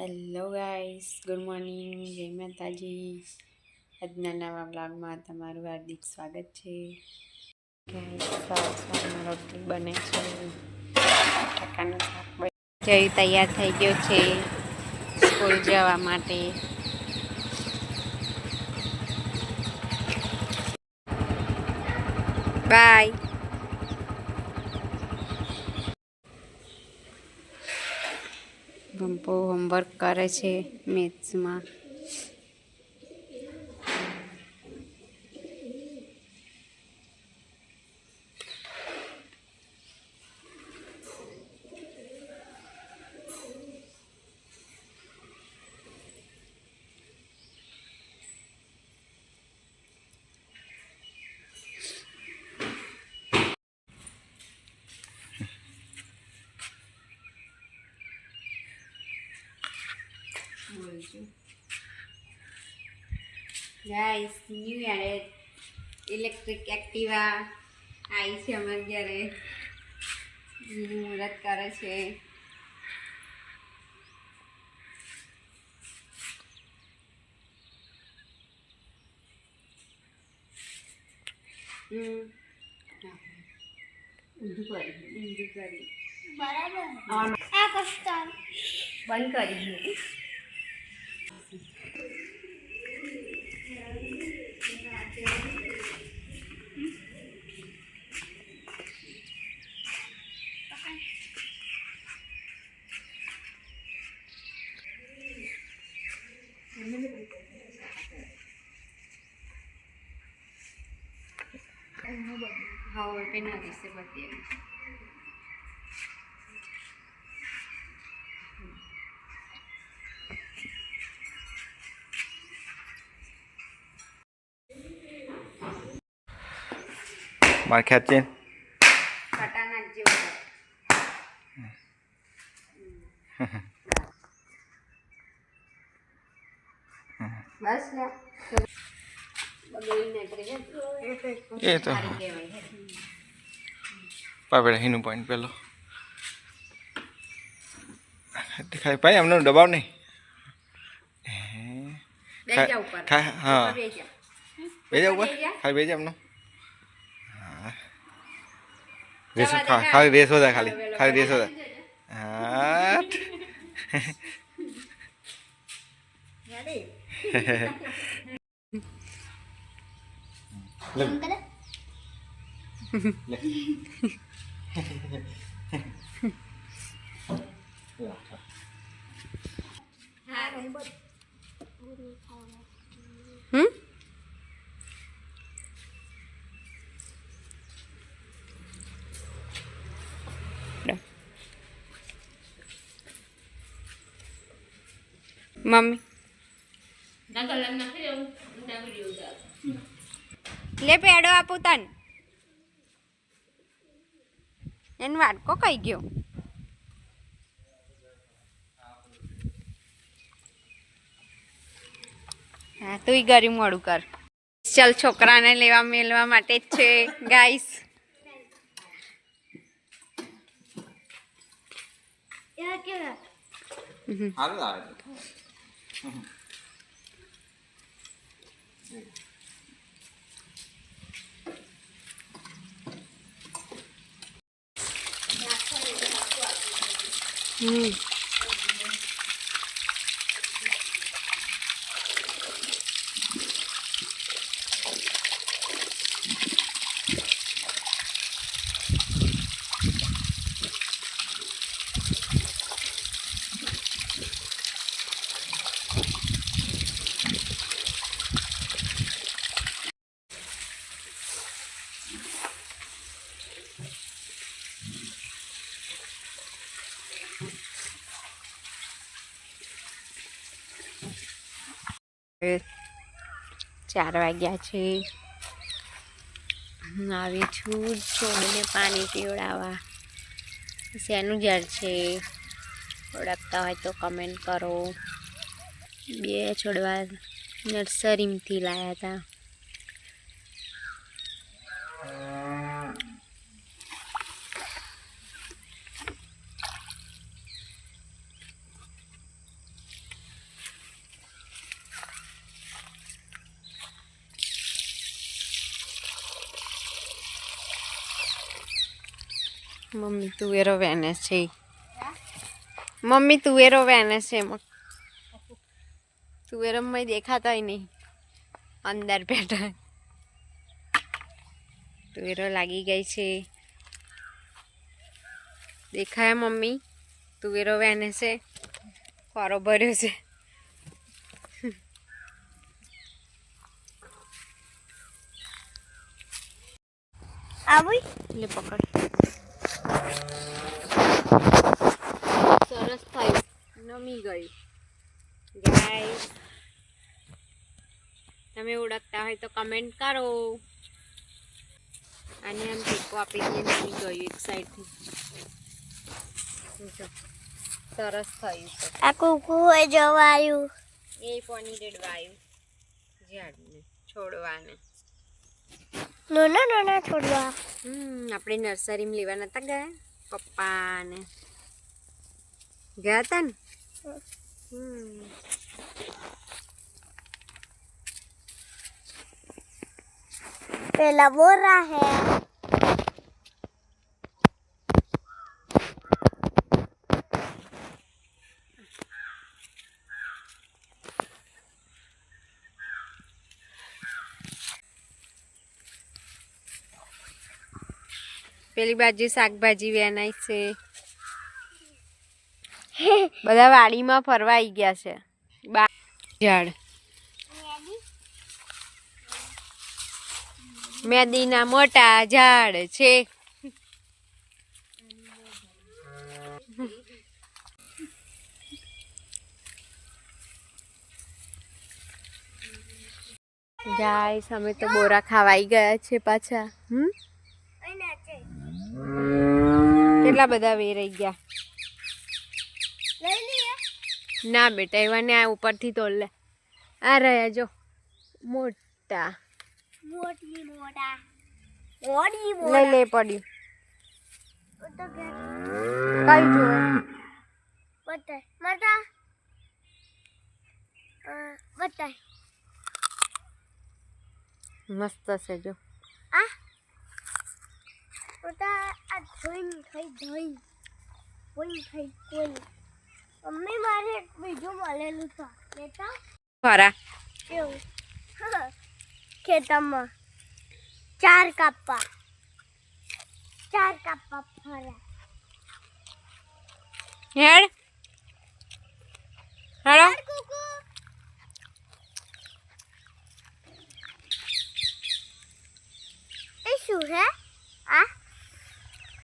Hello guys good morning જય માતાજી આજના નવા બ્લોગમાં તમારું હાર્દિક સ્વાગત છે. રોટલી બને છે. જય તૈયાર થઈ ગયો છે સ્કૂલ જવા માટે. બાય બંપો હોમવર્ક કરે છે મેથ્સમાં guys new added electric Activa આવી છે અમારે ઘરે. મુહૂર્ત કરે છે. બંધ કરી હા પેના દિવસે બધી માર કાટા નાખજે બધા. બસ લે બગડી નીકળી જાય. એ તો. પાપેડા હીનું પોઈન્ટ પેલો. ખાલી પાઈ એમનો દબાવ નહીં. હા. ઉપર. બેસી જા. બે જા ઉપર? ખાલી બે જા એમનો હા. રેસો જવા દે ખા- ને. ખાલી રેસો દા ખાલી. પેલો ખાલી રેસો પેલો દા હા Ready? લે. એમ કરે લે. હમ મમ્મી લે પેડો આપું તન એનો વાટકો કઈ ગયો? હા તુંય ગરી મોડું કર. ચાલ છોકરાને લેવા મેળવા માટે જ છે ગાઈસ. હારું આવે છે. હમ ચાર વાગ્યા છે હું આવી છું છોડને પાણી પીવડાવવા શેનું ઝાડ છે, ઓળખતા હોય તો કમેન્ટ કરો. બે છોડવા નર્સરીમાંથી લાવ્યા હતા મમ્મી તુવેરો વેને છે મમ્મી તુવેરો વેને છે તુવેરોમાં દેખાતાય નહીં અંદર બેઠા તુવેરો લાગી ગઈ છે દેખાય મમ્મી તુવેરો વેને છે ફોરો ભર્યો છે આવી લે પકડ સરસ થયું. નમી ગયું ગાય તમે ઓળખતા હોય તો કમેન્ટ કરો. આને આમ ટેકો આપી દઈએ નમી ગયું એક સાઈડથી સરસ થયું આ કુકુએ જવાયું. એ પોની રેડવાયું ઝાડને છોડવાને. નાના નાના છોડવા. આપણે નર્સરીમાં લેવાના હતા ગયા પપ્પા ને ગયા હતા ને પેલા બોરા હે પેલી બાજુ શાકભાજી વેનાય છે. બધા વાડીમાં ફરવા આવી ગયા છે. બા ઝાડ. મેદીના મોટા ઝાડ છે. ગાઈસ અમે તો બોરા ખાવાઈ ગયા છે પાછા. હમ? કેટલા બધા વેરાઈ ગયા? ના બેટા એવા ને આ ઉપરથી તોડ લે. આ રહ્યા જો મોટા. મોટી લે કઈ બતાય બતાય. મસ્ત છે જો. આ? માતા આ ધોઈને થઈ ધોઈ કોઈ થઈ કોઈ મમ્મી મારે એક બીજું મળેલું છે બેટા ખરા કેવું ખેતરમાં ચાર કાપા ચાર કાપા ફર્યા હેડ હેડો કુકુ એ શું હે